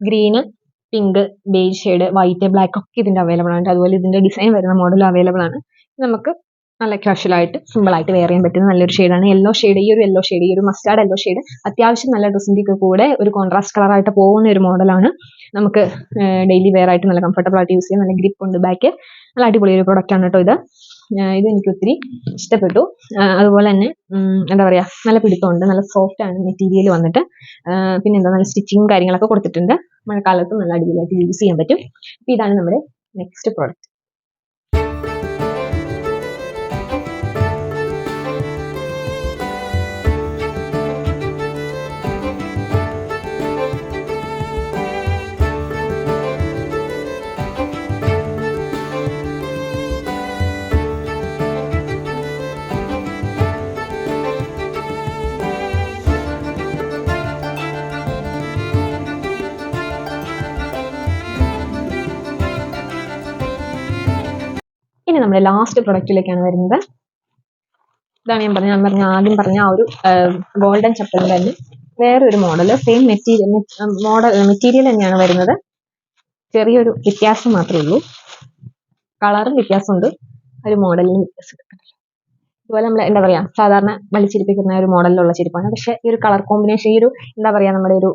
Green pink beige shade white black ഒക്കെ ഇതിന്റെ അവൈലബിൾ ആണ് അതുപോലെ ഇതിന്റെ ഡിസൈൻ വരുന്ന മോഡലും അവൈലബിൾ ആണ്. നമുക്ക് നല്ല കാഷ്വൽ ആയിട്ട് സിമ്പിൾ ആയിട്ട് വെയർ ചെയ്യാൻ പറ്റുന്ന നല്ലൊരു ഷെയ്ഡാണ് യെല്ലോ ഷെയ്ഡ് ഈ ഒരു യെല്ലോ ഷെയ്ഡ് ഈ ഒരു മസ്റ്റാർഡ് യെല്ലോ ഷെയ്ഡ് അത്യാവശ്യം നല്ല ഡ്രസ്സിന്റെ കൂടെ ഒരു കോൺട്രാസ്റ്റ് കളറായിട്ട് പോകുന്ന ഒരു മോഡലാണ് നമുക്ക് ഡെയിലി വെയർ ആയിട്ട് നല്ല കംഫർട്ടബിൾ ആയിട്ട് യൂസ് ചെയ്യാം. നല്ല ഗ്രിപ്പ് ഉണ്ട് ബാക്ക് നല്ല അടിപൊളി ഒരു പ്രോഡക്റ്റ് ആണ് കേട്ടോ ഇത്. ഇത് എനിക്ക് ഒത്തിരി ഇഷ്ടപ്പെട്ടു. അതുപോലെ തന്നെ എന്താ പറയുക നല്ല പിടുത്തമുണ്ട്. നല്ല സോഫ്റ്റ് ആണ് മെറ്റീരിയൽ വന്നിട്ട്. പിന്നെ എന്താ നല്ല സ്റ്റിച്ചിങ്ങും കാര്യങ്ങളൊക്കെ കൊടുത്തിട്ടുണ്ട്. മഴക്കാലത്ത് നല്ല അടിപൊളിയായിട്ട് യൂസ് ചെയ്യാൻ പറ്റും. ഇതാണ് നമ്മുടെ നെക്സ്റ്റ് പ്രോഡക്റ്റ് നമ്മുടെ ലാസ്റ്റ് പ്രൊഡക്റ്റിലേക്കാണ് വരുന്നത്. ഇതാണ് ഞാൻ പറഞ്ഞ ഞാൻ പറഞ്ഞ ആദ്യം പറഞ്ഞ ആ ഒരു ഗോൾഡൻ ചപ്പലിന്റെ തന്നെ വേറൊരു model same material model material തന്നെയാണ് വരുന്നത്. ചെറിയൊരു വ്യത്യാസം മാത്രമേ ഉള്ളൂ. കളറും വ്യത്യാസമുണ്ട്. ഒരു മോഡലിന് വ്യത്യാസം അതുപോലെ നമ്മൾ എന്താ പറയാ സാധാരണ വലിച്ചിരിപ്പിക്കുന്ന ഒരു മോഡലിലുള്ള ചെരുപ്പാണ് പക്ഷെ ഈ ഒരു കളർ കോമ്പിനേഷൻ ഈ ഒരു എന്താ പറയാ നമ്മുടെ ഒരു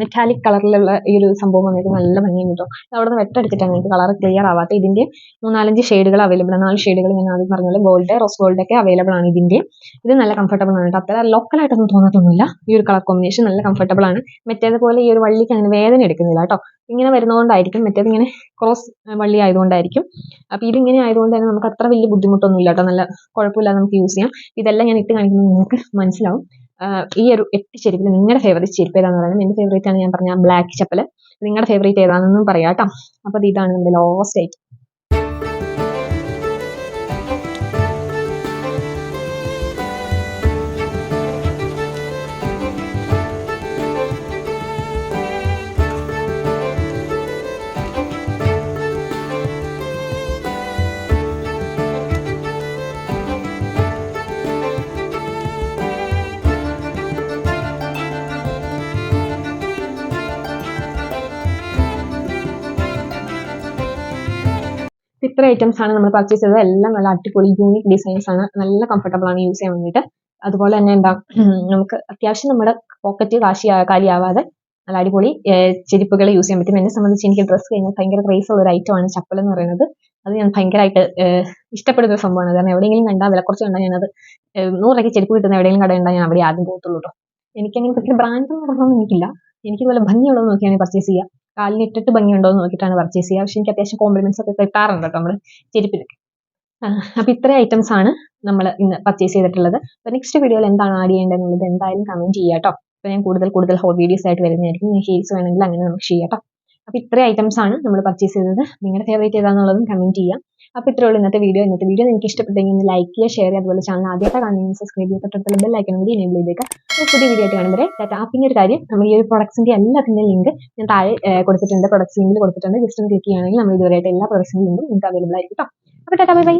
മെറ്റാലിക് കളറിലുള്ള ഈ ഒരു സംഭവം വന്നിട്ട് നല്ല ഭംഗിയുണ്ട് കേട്ടോ അവിടെ നിന്ന് വെട്ടടിച്ചിട്ടാണ് എനിക്ക് കളർ ക്ലിയർ ആവാത്ത ഇതിന്റെ മൂന്നാലഞ്ച് ഷെയ്ഡുകൾ അവൈലബിൾ ആണ്. നാല് ഷെയ്ഡുകൾ ഞാൻ ആദ്യം പറഞ്ഞത് ഗോൾഡ് റോസ് ഗോൾഡ് ഒക്കെ അവൈലബിൾ ആണ് ഇതിന്റെ. ഇത് നല്ല കംഫർട്ടബിൾ ആണ് കേട്ടോ അത്ര ലോക്കലായിട്ടൊന്നും തോന്നത്തൊന്നുമില്ല. ഈ ഒരു കളർ കോമ്പിനേഷൻ നല്ല കംഫർട്ടബിൾ ആണ്. മറ്റേതുപോലെ ഈ ഒരു വള്ളിക്ക് അങ്ങനെ വേദന എടുക്കുന്നില്ല കേട്ടോ ഇങ്ങനെ വരുന്നതുകൊണ്ടായിരിക്കും മറ്റേത് ഇങ്ങനെ ക്രോസ് വള്ളി ആയതുകൊണ്ടായിരിക്കും. അപ്പോൾ ഇതിങ്ങനെ ആയതുകൊണ്ട് തന്നെ നമുക്ക് അത്ര വലിയ ബുദ്ധിമുട്ടൊന്നും ഇല്ല കേട്ടോ നല്ല കുഴപ്പമില്ലാതെ നമുക്ക് യൂസ് ചെയ്യാം. ഇതെല്ലാം ഞാൻ ഇട്ട് കാണിക്കുന്നത് നിങ്ങൾക്ക് മനസ്സിലാവും. ഈ ഒരു എട്ട് ചെരുപ്പിൽ നിങ്ങളുടെ ഫേവറേറ്റ് ചെരുപ്പ് ഏതാണെന്ന് പറയുന്നത് എന്റെ ഫേവറേറ്റ് ആണ് ഞാൻ പറഞ്ഞ ബ്ലാക്ക് ചപ്പൽ നിങ്ങളുടെ ഫേവറേറ്റ് ഏതാണെന്നും പറയാം കേട്ടോ അപ്പോൾ ഇതാണ് നമ്മുടെ ലോസ്റ്റ് ഐറ്റം ഇത്ര ഐറ്റംസ് ആണ് നമ്മൾ പർച്ചേസ് ചെയ്തത്. എല്ലാം നല്ല അടിപൊളി യൂണിക് ഡിസൈൻസ് ആണ്. നല്ല കംഫർട്ടബിൾ ആണ് യൂസ് ചെയ്യാൻ വേണ്ടിയിട്ട്. അതുപോലെ തന്നെ എന്താ നമുക്ക് അത്യാവശ്യം നമ്മുടെ പോക്കറ്റ് കാശി കാലിയാവാതെ നല്ല അടിപൊളി ചെരുപ്പുകൾ യൂസ് ചെയ്യാൻ പറ്റും. എന്നെ സംബന്ധിച്ച് എനിക്ക് ഡ്രസ്സ് കഴിഞ്ഞാൽ ഭയങ്കര ക്രേസ് ഉള്ള ഒരു ഐറ്റം ആണ് ചപ്പൽ എന്ന് പറയുന്നത്. അത് ഞാൻ ഭയങ്കരമായിട്ട് ഇഷ്ടപ്പെടുന്ന ഒരു സംഭവമാണ്. കാരണം എവിടെയെങ്കിലും കണ്ടാൽ വില കുറച്ച് കണ്ടാൽ ഞാനത് നൂറൊക്കെ ചെരുപ്പ് കിട്ടുന്ന എവിടെയെങ്കിലും കട കണ്ടാൽ ഞാൻ അവിടെ ആദ്യം പോകത്തുള്ളൂ കേട്ടോ എനിക്കങ്ങനെ പറ്റിയ ബ്രാൻഡ് നടന്നൊന്നും എനിക്കില്ല. എനിക്ക് ഇതുപോലെ ഭംഗിയുള്ളത് നോക്കിയാണ് പർച്ചേസ് ചെയ്യുക കാലിന് ഇട്ടിട്ട് ഭംഗിയുണ്ടോ എന്ന് നോക്കിയിട്ടാണ് പർച്ചേസ് ചെയ്യുക. പക്ഷെ എനിക്ക് അത്യാവശ്യം കോംപ്ലിമെന്റ്സ് ഒക്കെ കിട്ടാറുണ്ട് കേട്ടോ നമ്മൾ ചെരുപ്പിനൊക്കെ. അപ്പോൾ ഇത്രയും ഐറ്റംസ് ആണ് നമ്മൾ ഇന്ന് പർച്ചേസ് ചെയ്തിട്ടുള്ളത്. അപ്പോൾ നെക്സ്റ്റ് വീഡിയോയിൽ എന്താണ് ആഡ് ചെയ്യേണ്ടതെന്നുള്ളത് എന്തായാലും കമന്റ് ചെയ്യുക കേട്ടോ. അപ്പോൾ ഞാൻ കൂടുതൽ കൂടുതൽ ഹോൾ വീഡിയോസ് ആയിട്ട് വരുന്നതായിരിക്കും. ഹീൽസ് വേണമെങ്കിൽ അങ്ങനെ നമുക്ക് ചെയ്യാം കേട്ടോ. അപ്പോൾ ഇത്രയും ഐറ്റംസ് ആണ് നമ്മൾ പർച്ചേസ് ചെയ്തത്. നിങ്ങളുടെ ഫേവറേറ്റ് ഏതാണെന്നുള്ളതും കമന്റ് ചെയ്യാം അപ്പോൾ ഇത്രയേ ഉള്ളൂ ഇന്നത്തെ വീഡിയോ ഇന്നത്തെ വീഡിയോ നിങ്ങൾക്ക് ഇഷ്ടപ്പെട്ടെങ്കിൽ ഒന്ന് ലൈക്ക് ചെയ്യുക ഷെയർ ചെയ്യുക. അതുപോലെ ചാനൽ ആദ്യമായിട്ട് കാണുന്ന സബ്സ്ക്രൈബ് തൊട്ടടുത്തുള്ള ബെൽ ഐക്കൺ കൂടി എനേബിൾ ചെയ്തേക്കാം പുതിയ വീഡിയോ ആയിട്ട് കാണുമ്പോൾ ടാറ്റ ആ പിന്നെ ഒരു കാര്യം നമ്മൾ ഈ ഒരു പ്രൊഡക്ട്സിന്റെ എല്ലാത്തിന്റെ ലിങ്ക് ഞാൻ താഴെ കൊടുത്തിട്ടുണ്ട്. പ്രൊഡക്ട്സ് ലിങ്ക് കൊടുത്തിട്ടുണ്ട്. ജസ്റ്റ് ഒന്ന് ക്ലിക്ക് ചെയ്യുകയാണെങ്കിൽ നമ്മൾ ഇതുവരെയായിട്ട് എല്ലാ പ്രൊഡക്ട്സിന്റെ ലിങ്കും നിങ്ങൾക്ക് അവൈലബിൾ ആയിരിക്കും കേട്ടോ അപ്പോൾ ടാറ്റ ബൈ ബൈ